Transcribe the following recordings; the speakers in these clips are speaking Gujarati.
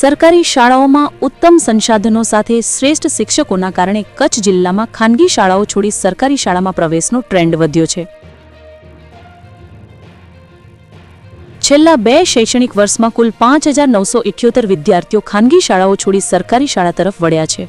સરકારી શાળાઓમાં ઉત્તમ સંસાધનો સાથે શ્રેષ્ઠ શિક્ષકોના કારણે કચ્છ જિલ્લામાં ખાનગી શાળાઓ છોડી સરકારી શાળામાં પ્રવેશનો ટ્રેન્ડ વધ્યો છે. છેલ્લા બે શૈક્ષણિક વર્ષમાં કુલ પાંચ હજાર નવસો ઇઠ્યોતેર વિદ્યાર્થીઓ ખાનગી શાળાઓ છોડી સરકારી શાળા તરફ વળ્યા છે.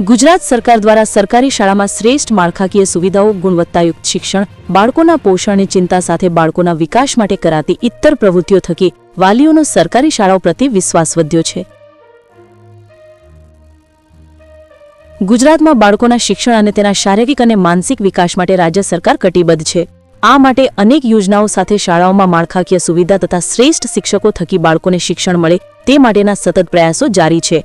ગુજરાત સરકાર દ્વારા સરકારી શાળામાં શ્રેષ્ઠ માળખાકીય સુવિધાઓ, ગુણવત્તાયુક્ત શિક્ષણ, બાળકોના પોષણની ચિંતા સાથે બાળકોના વિકાસ માટે કરાતી ઇત્તર પ્રવૃત્તિઓ થકી વાલીઓનો સરકારી શાળાઓ પ્રત્યે વિશ્વાસ વધ્યો છે. ગુજરાતમાં બાળકોના શિક્ષણ અને તેના શારીરિક અને માનસિક વિકાસ માટે રાજ્ય સરકાર કટિબદ્ધ છે. આ માટે અનેક યોજનાઓ સાથે શાળાઓમાં માળખાકીય સુવિધા તથા શ્રેષ્ઠ શિક્ષકો થકી બાળકોને શિક્ષણ મળે તે માટેના સતત પ્રયાસો જારી છે.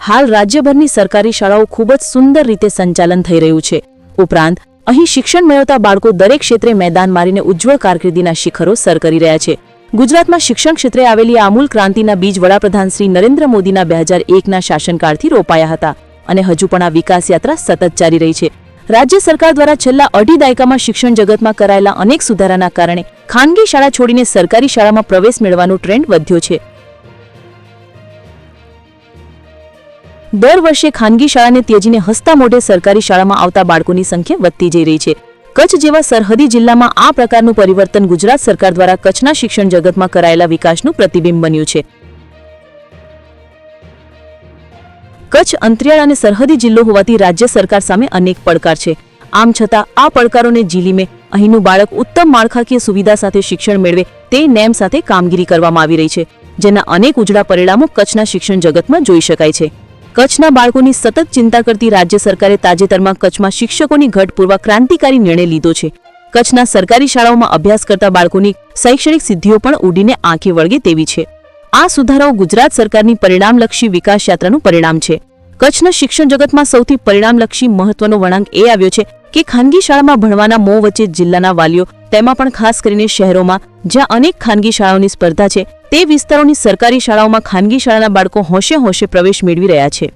હાલ રાજ્યભરની સરકારી શાળાઓ ખૂબ જ સુંદર રીતે સંચાલન થઈ રહ્યું છે. ઉપરાંત, અહીં શિક્ષણ મેળવતા બાળકો દરેક ક્ષેત્રે મેદાન મારીને ઉજ્જવળ કારકિર્દીના શિખરો સર કરી રહ્યા છે. ગુજરાતમાં શિક્ષણ ક્ષેત્રે આવેલી આમૂલ ક્રાંતિના બીજ વડાપ્રધાન શ્રી નરેન્દ્ર મોદીના બે હજાર એકના શાસનકાળથી રોપાયા હતા અને હજુ પણ આ વિકાસ યાત્રા સતત ચાલી રહી છે. રાજ્ય સરકાર દ્વારા છેલ્લા અઢી દાયકામાં શિક્ષણ જગતમાં કરાયેલા અનેક સુધારાના કારણે ખાનગી શાળા છોડીને સરકારી શાળામાં પ્રવેશ મેળવવાનો ટ્રેન્ડ વધ્યો છે. દર વર્ષે ખાનગી શાળાને ત્યજીને હસતા મોઢે સરકારી શાળામાં આવતા બાળકોની સંખ્યા વધતી જઈ રહી છે. કચ્છ જેવા સરહદી જિલ્લામાં આ પ્રકારનું પરિવર્તન ગુજરાત સરકાર દ્વારા કચ્છના શિક્ષણ જગતમાં કરાયેલા વિકાસનું પ્રતિબિંબ બન્યું છે. કચ્છ અંતરિયાળ અને સરહદી જિલ્લો હોવાથી રાજ્ય સરકાર સામે અનેક પડકાર છે. આમ છતાં આ પડકારોને ઝીલીમે અહીંનું બાળક ઉત્તમ માળખાકીય સુવિધા સાથે શિક્ષણ મેળવે તે નેમ સાથે કામગીરી કરવામાં આવી રહી છે, જેના અનેક ઉજળા પરિણામો કચ્છના શિક્ષણ જગતમાં જોઈ શકાય છે. કચ્છના બાળકોની સતત ચિંતા કરતી રાજ્ય સરકારે તાજેતરમાં કચ્છમાં શિક્ષકોની ઘટ પૂર્વ ક્રાંતિકારી નિર્ણય લીધો છે. કચ્છના સરકારી શાળાઓમાં અભ્યાસ કરતા બાળકોની શૈક્ષણિક સિદ્ધિઓ પણ ઉડીને આંખે વળગે તેવી છે. આ સુધારાઓ ગુજરાત સરકારની પરિણામલક્ષી વિકાસ યાત્રાનું પરિણામ છે. કચ્છના શિક્ષણ જગતમાં સૌથી પરિણામલક્ષી મહત્વનો વળાંક એ આવ્યો છે કે ખાનગી શાળામાં ભણવાના મોં વચ્ચે જિલ્લાના વાલીઓ તેમાં પણ ખાસ કરીને શહેરોમાં, જ્યાં અનેક ખાનગી શાળાઓની સ્પર્ધા છે, તે વિસ્તારોની સરકારી શાળાઓમાં ખાનગી શાળાના બાળકો હોંશે હોંશે પ્રવેશ મેળવી રહ્યા છે.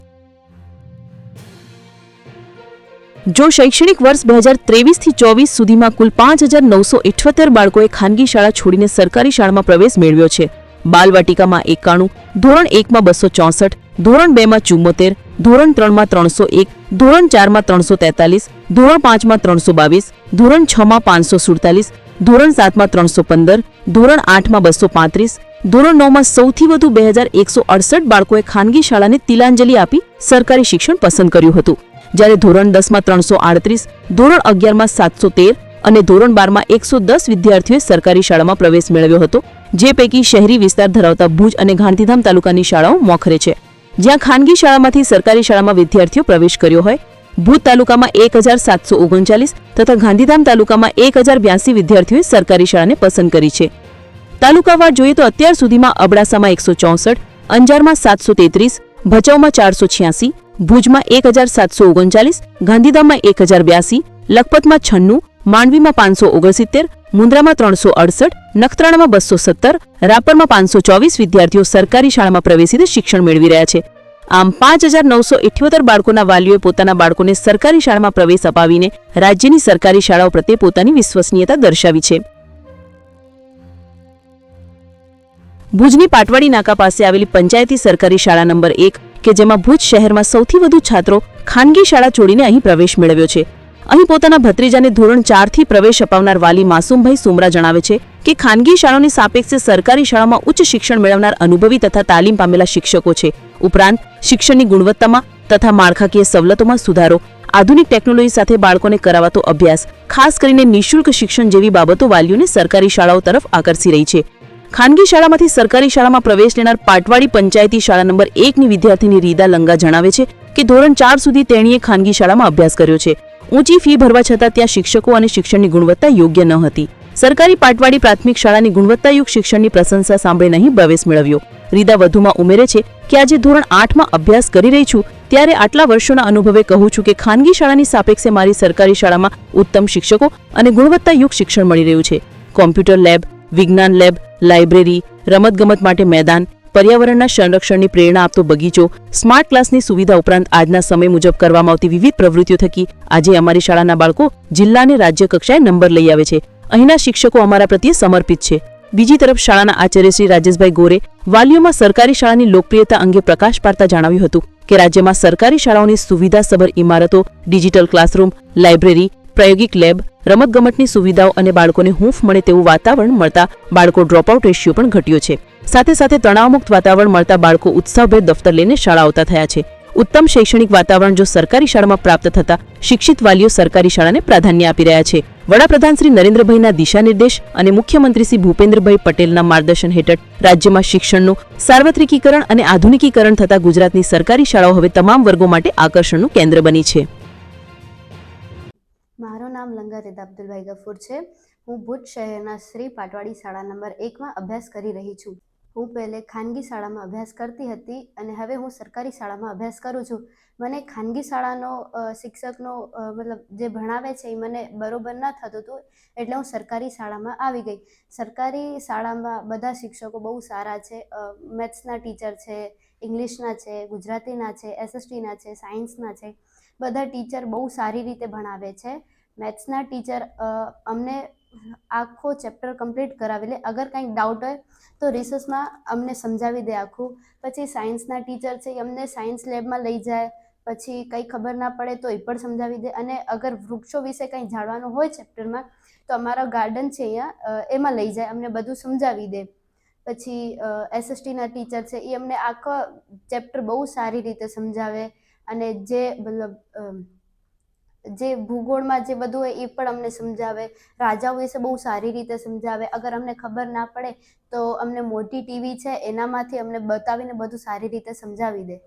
જો શૈક્ષણિક વર્ષ બે હજાર ત્રેવીસથી ચોવીસ સુધીમાં કુલ પાંચ હજાર નવસો ઇઠ્યોતેર બાળકોએ ખાનગી શાળા છોડીને સરકારી શાળામાં પ્રવેશ મેળવ્યો છે. બાલવાટિકામાં એકાણું, ધોરણ એકમાં બસો ચોસઠ ધોરણ બેમાં ચુમ્મોતેર ધોરણ ત્રણમાં ત્રણસો એક, ધોરણ ચારમાં ત્રણસો તેતાલીસ, ધોરણ પાંચમાં ત્રણસો બાવીસ, ધોરણ છમાં પાંચસો સુડતાલીસ, ધોરણ સાતમાં ત્રણસો પંદર, ધોરણ આઠમાં બસો પાંત્રીસ, ધોરણ નવમાં સૌથી વધુ બે હજાર એકસો અડસઠ બાળકોએ ખાનગી શાળાને તિલાંજલિ આપી સરકારી શિક્ષણ પસંદ કર્યું હતું. જ્યારે ધોરણ દસમાં ત્રણસો આડત્રીસ, ધોરણ અગિયારમાં સાતસો તેર અને ધોરણ બારમાં એકસો દસ વિદ્યાર્થીઓએ સરકારી શાળામાં પ્રવેશ મેળવ્યો હતો, જે પૈકી શહેરી વિસ્તાર ધરાવતા ભુજ અને ગાંધીધામ તાલુકાની શાળાઓ મોખરે છે. જ્યાં ખાનગી શાળામાંથી સરકારી શાળામાં વિદ્યાર્થીઓ પ્રવેશ કર્યો હોય ભૂત તાલુકામાં એક હજાર સાતસો ઓગણચાલીસ તથા ગાંધીધામ તાલુકામાં એક હજાર બ્યાસી વિદ્યાર્થીઓએ સરકારી શાળાને પસંદ કરી છે. તાલુકાવાર જોઈએ તો અત્યાર સુધીમાં અબડાસામાં એકસો ચોસઠ, અંજારમાં સાતસો તેત્રીસ, ભચાઉમાં ચારસો છ્યાસી, ભુજમાં એક હજાર સાતસો ઓગણચાલીસ, ગાંધીધામમાં એક હજાર બ્યાસી, લખપતમાં છન્નું, માંડવીમાં પાંચસો ઓગણસિત્તેર મુન્દ્રામાં ત્રણસો અડસઠ, નખત્રાણામાં બસો સત્તર, રાપરમાં પાંચસો ચોવીસ વિદ્યાર્થીઓ સરકારી શાળામાં પ્રવેશીને શિક્ષણ મેળવી રહ્યા છે. આમ પાંચ હજાર નવસો ઇઠ્યોતેર બાળકોના વાલીઓએ પોતાના બાળકોને સરકારી શાળામાં પ્રવેશ અપાવીને રાજ્યની સરકારી શાળાઓ પ્રત્યે પોતાની વિશ્વસનીયતા દર્શાવી છે. ભુજની પાટવાડી નાકા પાસે આવેલી પંચાયતી સરકારી શાળા નંબર એક, કે જેમાં ભુજ શહેરમાં સૌથી વધુ છાત્રો ખાનગી શાળા છોડીને અહીં પ્રવેશ મેળવ્યો છે. અહીં પોતાના ભત્રીજાને ધોરણ ચારથી પ્રવેશ અપાવનાર વાલી માસુમભાઈ સુમરા જણાવે છે કે ખાનગી શાળાઓની સાપેક્ષે સરકારી શાળામાં ઉચ્ચ શિક્ષણ મેળવનાર અનુભવી તથા તાલીમ પામેલા શિક્ષકો છે. ઉપરાંત, શિક્ષણની ગુણવત્તામાં તથા માળખાકીય સવલતોમાં સુધારો, આધુનિક ટેકનોલોજી સાથે બાળકોને કરાવાતો અભ્યાસ, ખાસ કરીને નિઃશુલ્ક શિક્ષણ જેવી બાબતો વાલીઓને સરકારી શાળાઓ તરફ આકર્ષી રહી છે. ખાનગી શાળામાંથી સરકારી શાળામાં પ્રવેશ લેનાર પાટવાડી પંચાયતી શાળા નંબર એકની વિદ્યાર્થીની રીદા લંગા જણાવે છે કે ધોરણ ચાર સુધી તેણીએ ખાનગી શાળામાં અભ્યાસ કર્યો છે. ઊંચી ફી ભરવા છતાં ત્યાં શિક્ષકો અને શિક્ષણની ગુણવત્તા યોગ્ય ન હતી. સરકારી પાટવાડી પ્રાથમિક શાળાની ગુણવત્તાયુક્ત શિક્ષણની પ્રશંસા સાંભળી નહીં પ્રવેશ મેળવ્યો. રીદા વધુમાં ઉમેરે છે કે આજે ધોરણ આઠમાં અભ્યાસ કરી રહી છું, ત્યારે આટલા વર્ષોના અનુભવે કહું છું કે ખાનગી શાળાની સાપેક્ષે મારી સરકારી શાળામાં ઉત્તમ શિક્ષકો અને ગુણવત્તાયુક્ત શિક્ષણ મળી રહ્યું છે. કોમ્પ્યુટર લેબ, વિજ્ઞાન લેબ, લાઇબ્રેરી, રમતગમત માટે મેદાન પર્યાવરણના સંરક્ષણની પ્રેરણા આપતો બગીચો, સ્માર્ટ ક્લાસની સુવિધા ઉપરાંત આજના સમય મુજબ કરવામાં આવતી વિવિધ પ્રવૃત્તિઓ થકી આજે અમારી શાળાના બાળકો જિલ્લા અને રાજ્ય કક્ષાએ નંબર લઈ આવે છે. અહીંના શિક્ષકો અમારા પ્રત્યે સમર્પિત છે. બીજી તરફ શાળાના આચાર્ય શ્રી રાજેશભાઈ ગોરે વાલીઓમાં સરકારી શાળાની લોકપ્રિયતા અંગે પ્રકાશ પાડતા જણાવ્યું હતું કે રાજ્યમાં સરકારી શાળાઓની સુવિધાસભર ઇમારતો, ડિજિટલ ક્લાસરૂમ, લાઇબ્રેરી, પ્રાયોગિક લેબ રમતગમતની સુવિધાઓ અને બાળકોને હૂંફ મળે તેવું વાતાવરણ મળતા બાળકો ડ્રોપઆઉટ રેશિયો પણ ઘટ્યો છે. સાથે સાથે તણાવમુક્ત વાતાવરણ મળતા બાળકો ઉત્સાહભેર દફતર લઈને શાળા આવતા થયા છે. ઉત્તમ શૈક્ષણિક વાતાવરણ જો સરકારી શાળામાં પ્રાપ્ત થતા શિક્ષિત વાલીઓ સરકારી શાળાને પ્રાધાન્ય આપી રહ્યા છે. વડાપ્રધાન શ્રી નરેન્દ્રભાઈના દિશાનિર્દેશ અને મુખ્યમંત્રી શ્રી ભૂપેન્દ્રભાઈ પટેલના માર્ગદર્શન હેઠળ રાજ્યમાં શિક્ષણનું સાર્વત્રિકીકરણ અને આધુનિકીકરણ થતા ગુજરાતની સરકારી શાળાઓ હવે તમામ વર્ગો માટે આકર્ષણનું કેન્દ્ર બની છે. મારું નામ લંગારેદ અબ્દુલભાઈ ગફુર છે. હું ભુજ શહેરના શ્રી પાટવાડી શાળા નંબર એકમાં અભ્યાસ કરી રહી છું. હું પહેલે ખાનગી શાળામાં અભ્યાસ કરતી હતી અને હવે હું સરકારી શાળામાં અભ્યાસ કરું છું. મને ખાનગી શાળાનો શિક્ષકનો મતલબ જે ભણાવે છે એ મને બરોબર ન થતું હતું એટલે હું સરકારી શાળામાં આવી ગઈ. સરકારી શાળામાં બધા શિક્ષકો બહુ સારા છે. મેથ્સના ટીચર છે, ઇંગ્લિશના છે, ગુજરાતીના છે, એસએસટીના છે, સાયન્સના છે. બધા ટીચર બહુ સારી રીતે ભણાવે છે. મેથ્સના ટીચર અમને આખો ચેપ્ટર કમ્પ્લીટ કરાવી લે. અગર કંઈક ડાઉટ હોય તો રિસર્ચમાં અમને સમજાવી દે આખું. પછી સાયન્સના ટીચર છે એ અમને સાયન્સ લેબમાં લઈ જાય. પછી કંઈ ખબર ના પડે તો એ પણ સમજાવી દે. અને અગર વૃક્ષો વિશે કંઈ જાણવાનું હોય ચેપ્ટરમાં, તો અમારા ગાર્ડન છે અહીંયા એમાં લઈ જાય, અમને બધું સમજાવી દે. પછી એસએસટીના ટીચર છે એ અમને આખો ચેપ્ટર બહુ સારી રીતે સમજાવે. અને જે મતલબ જે ભૂગોળમાં જે બધું હોય એ પણ અમને સમજાવે. રાજાઓ વિશે બહુ સારી રીતે સમજાવે. અગર અમને ખબર ના પડે તો અમને મોટી ટીવી છે એનામાંથી અમને બતાવીને બધું સારી રીતે સમજાવી દે.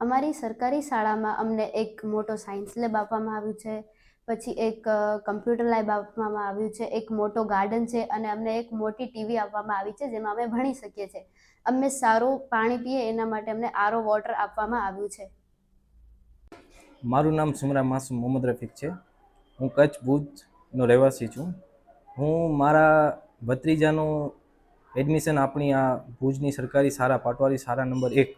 અમારી સરકારી શાળામાં અમને એક મોટો સાયન્સ લેબ આપવામાં આવ્યું છે. પછી એક કમ્પ્યુટર લેબ આપવામાં આવ્યું છે. એક મોટો ગાર્ડન છે અને અમને એક મોટી ટીવી આપવામાં આવી છે જેમાં અમે ભણી શકીએ છીએ. અમે સારું પાણી પીએ એના માટે અમને આરો વોટર આપવામાં આવ્યું છે. મારું નામ સુમરા માસુમ મોહમ્મદ રફીક છે. હું કચ્છ ભુજનો રહેવાસી છું. હું મારા ભત્રીજાનું એડમિશન આપણી આ ભુજની સરકારી શાળા, પાટવારી શાળા નંબર એક,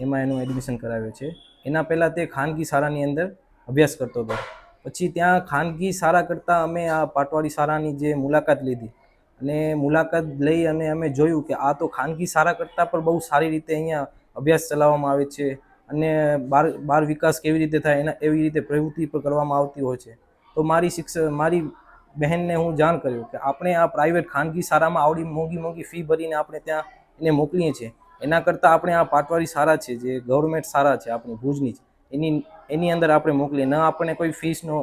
એમાં એનું એડમિશન કરાવ્યું છે. એના પહેલાં તે ખાનગી શાળાની અંદર અભ્યાસ કરતો હતો. પછી ત્યાં ખાનગી શાળા કરતાં અમે આ પાટવાડી શાળાની જે મુલાકાત લીધી અને મુલાકાત લઈ અને અમે જોયું કે આ તો ખાનગી શાળા કરતાં પણ બહુ સારી રીતે અહીંયા અભ્યાસ ચલાવવામાં આવે છે. અને બાર બાર વિકાસ કેવી રીતે થાય, એના એવી રીતે પ્રવૃત્તિ પણ કરવામાં આવતી હોય છે. તો મારી શિક્ષક મારી બહેનને હું જાણ કર્યું કે આપણે આ પ્રાઇવેટ ખાનગી શાળામાં આવડી મોંઘી મોંઘી ફી ભરીને આપણે ત્યાં એને મોકલીએ છીએ. એના કરતાં આપણે આ પાટવારી શાળા છે, જે ગવર્મેન્ટ શાળા છે, આપણી ભુજની એની એની અંદર આપણે મોકલીએ. ન આપણને કોઈ ફીસનો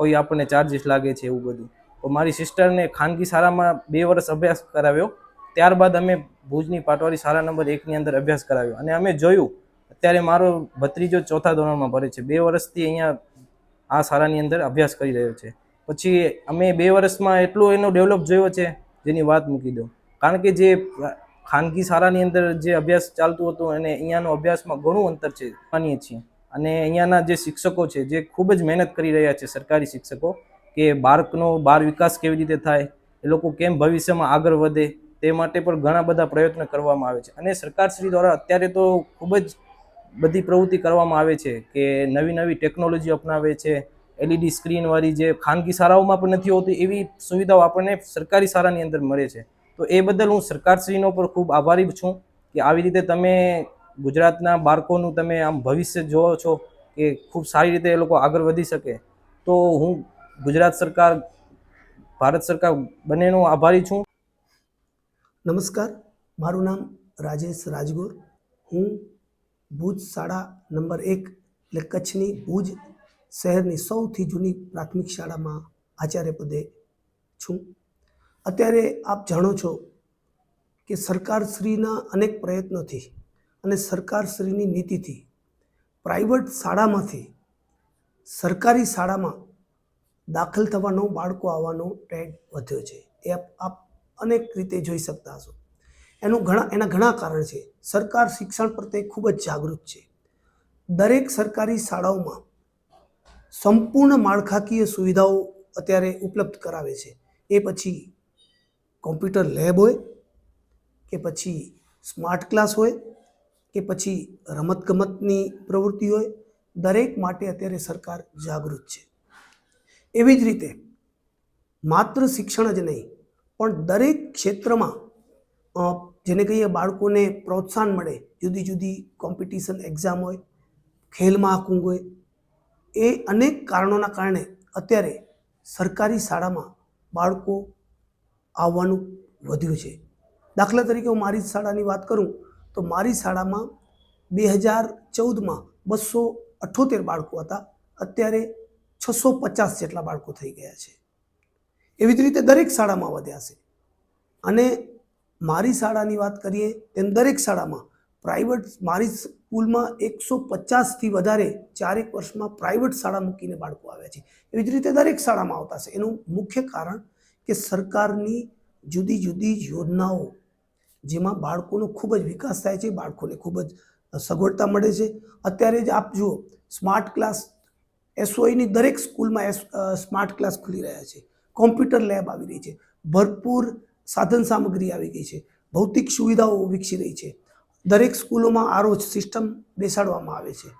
કોઈ આપણને ચાર્જીસ લાગે છે એવું બધું. તો મારી સિસ્ટરને ખાનગી શાળામાં બે વર્ષ અભ્યાસ કરાવ્યો. ત્યારબાદ અમે ભુજની પાટવારી શાળા નંબર એકની અંદર અભ્યાસ કરાવ્યો. અને અમે જોયું અત્યારે મારો ભત્રીજો ચોથા ધોરણમાં ભરે છે. બે વર્ષથી અહીંયા આ શાળાની અંદર અભ્યાસ કરી રહ્યો છે. પછી અમે બે વર્ષમાં એટલો એનો ડેવલપ જોયો છે જેની વાત મૂકી દો કારણ કે જે ખાનગી શાળાની અંદર જે અભ્યાસ ચાલતું હતું અને અહીંયાનો અભ્યાસમાં ઘણું અંતર છે, માનીએ છીએ. અને અહીંયાના જે શિક્ષકો છે, જે ખૂબ જ મહેનત કરી રહ્યા છે સરકારી શિક્ષકો, કે બાળકનો બાળ વિકાસ કેવી રીતે થાય, એ લોકો કેમ ભવિષ્યમાં આગળ વધે, તે માટે પણ ઘણા બધા પ્રયત્ન કરવામાં આવે છે. અને સરકારશ્રી દ્વારા અત્યારે તો ખૂબ જ બધી પ્રવૃત્તિ કરવામાં આવે છે કે નવી નવી ટેકનોલોજી અપનાવે છે એલઈડી સ્ક્રીનવાળી જે ખાનગી શાળાઓમાં પણ નથી હોતી એવી સુવિધાઓ આપણને સરકારી શાળાની અંદર મળે છે. તો એ બદલ હું સરકારશ્રીનો પણ ખૂબ આભારી છું કે આવી રીતે તમે ગુજરાતના બાળકોનું તમે આમ ભવિષ્ય જોવો છો કે ખૂબ સારી રીતે એ લોકો આગળ વધી શકે. તો હું ગુજરાત સરકાર, ભારત સરકાર બંનેનો આભારી છું. નમસ્કાર. મારું નામ રાજેશ રાજગોર. હું ભુજ શાળા નંબર એક એટલે કચ્છની ભુજ શહેરની સૌથી જૂની પ્રાથમિક શાળામાં આચાર્ય પદે છું. અત્યારે આપ જાણો છો કે સરકારશ્રીના અનેક પ્રયત્નોથી અને સરકારશ્રીની નીતિથી પ્રાઇવેટ શાળામાંથી સરકારી શાળામાં દાખલ થવાનો, બાળકો આવવાનો ટ્રેન્ડ વધ્યો છે. એ આપ અનેક રીતે જોઈ શકતા હશો. એનું ઘણા એના ઘણા કારણ છે. સરકાર શિક્ષણ પ્રત્યે ખૂબ જ જાગૃત છે. દરેક સરકારી શાળાઓમાં સંપૂર્ણ માળખાકીય સુવિધાઓ અત્યારે ઉપલબ્ધ કરાવે છે. એ પછી કોમ્પ્યુટર લેબ હોય, કે પછી સ્માર્ટ ક્લાસ હોય, કે પછી રમતગમતની પ્રવૃત્તિ હોય, દરેક માટે અત્યારે સરકાર જાગૃત છે. એવી જ રીતે માત્ર શિક્ષણ જ નહીં, પણ દરેક ક્ષેત્રમાં જેને કહીએ બાળકોને પ્રોત્સાહન મળે, જુદી જુદી કોમ્પિટિશન એક્ઝામ હોય ખેલ મહાકુંભ હોય, એ અનેક કારણોના કારણે અત્યારે સરકારી શાળામાં બાળકો આવવાનું વધ્યું છે. દાખલા તરીકે હું મારી શાળાની વાત કરું, તો મારી શાળામાં બે હજાર ચૌદમાં બસો અઠ્ઠોતેર બાળકો હતા, અત્યારે છસો પચાસ જેટલા બાળકો થઈ ગયા છે. એવી જ રીતે દરેક શાળામાં વધ્યા છે. અને મારી શાળાની વાત કરીએ, તેમ દરેક શાળામાં પ્રાઇવેટ મારી સ્કૂલમાં એકસો પચાસથી વધારે ચારેક વર્ષમાં પ્રાઇવેટ શાળા મૂકીને બાળકો આવ્યા છે. એવી જ રીતે દરેક શાળામાં આવતા છે એનું મુખ્ય કારણ કે સરકારની જુદી જુદી યોજનાઓ જેમાં બાળકોનો ખૂબ જ વિકાસ થાય છે, બાળકોને ખૂબ જ સગવડતા મળે છે. અત્યારે જ આપ જુઓ, સ્માર્ટ ક્લાસ એસઓઈની દરેક સ્કૂલમાં સ્માર્ટ ક્લાસ ખુલી રહ્યા છે. કોમ્પ્યુટર લેબ આવી રહી છે. ભરપૂર સાધન સામગ્રી આવી ગઈ છે. ભૌતિક સુવિધાઓ વિકસી રહી છે. દરેક સ્કૂલોમાં આરો સિસ્ટમ બેસાડવામાં આવે છે.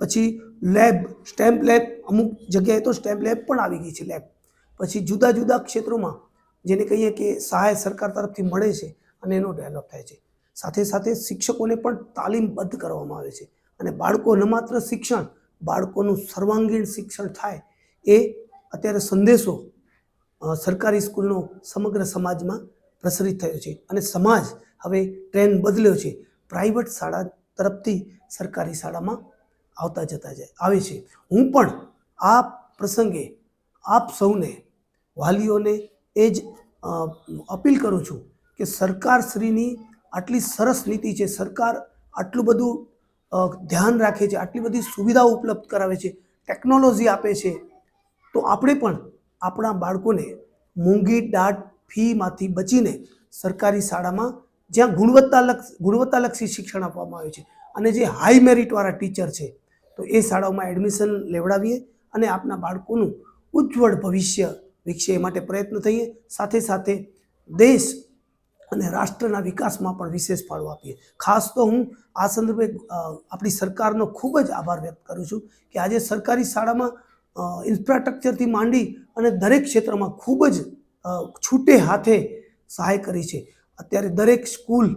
પછી લેબ, સ્ટેમ્પ લેબ, અમુક જગ્યાએ તો સ્ટેમ્પ લેબ પણ આવી ગઈ છે લેબ. પછી જુદા જુદા ક્ષેત્રોમાં, જેને કહીએ કે સહાય સરકાર તરફથી મળે છે અને એનો ડેવલપ થાય છે. સાથે સાથે શિક્ષકોને પણ તાલીમબદ્ધ કરવામાં આવે છે. અને બાળકો ન માત્ર શિક્ષણ, બાળકોનું સર્વાંગીણ શિક્ષણ થાય એ અત્યારે સંદેશો સરકારી સ્કૂલનો સમગ્ર સમાજમાં પ્રસરિત થયો છે અને સમાજ હવે ટ્રેન્ડ બદલ્યો છે. પ્રાઇવેટ શાળા તરફથી સરકારી શાળામાં આવતા જતા જાય, આવે છે. હું પણ આ પ્રસંગે આપ સૌને, વાલીઓને એ જ અપીલ કરું છું કે સરકારશ્રીની આટલી સરસ નીતિ છે, સરકાર આટલું બધું ધ્યાન રાખે છે, આટલી બધી સુવિધાઓ ઉપલબ્ધ કરાવે છે, ટેકનોલોજી આપે છે, તો આપણે પણ આપણા બાળકોને મોંઘી દાટ ફીમાંથી બચીને સરકારી શાળામાં જ્યાં ગુણવત્તાલક્ષ, ગુણવત્તાલક્ષી શિક્ષણ આપવામાં આવ્યું છે અને જે હાઈ મેરિટવાળા ટીચર છે, તો એ શાળાઓમાં એડમિશન લેવડાવીએ અને આપના બાળકોનું ઉજ્જવળ ભવિષ્ય વિકસે એ માટે પ્રયત્ન થઈએ. સાથે સાથે દેશ અને રાષ્ટ્રના વિકાસમાં પણ વિશેષ ફાળો આપીએ. ખાસ તો હું આ સંદર્ભે આપણી સરકારનો ખૂબ જ આભાર વ્યક્ત કરું છું કે આજે સરકારી શાળામાં ઇન્ફ્રાસ્ટ્રક્ચરથી માંડી અને દરેક ક્ષેત્રમાં ખૂબ જ છૂટે હાથે સહાય કરી છે. અત્યારે દરેક સ્કૂલ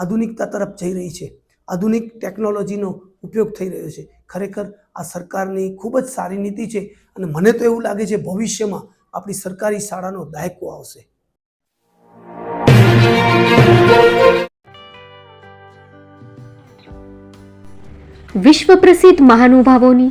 આધુનિકતા તરફ જઈ રહી છે. આધુનિક ટેકનોલોજીનો ઉપયોગ થઈ રહ્યો છે. ખરેખર આ સરકારની ખૂબ જ સારી નીતિ છે અને મને તો એવું લાગે છે ભવિષ્યમાં આપણી સરકારી શાળાનો દાયકો આવશે. વિશ્વ પ્રસિદ્ધ મહાનુભાવોની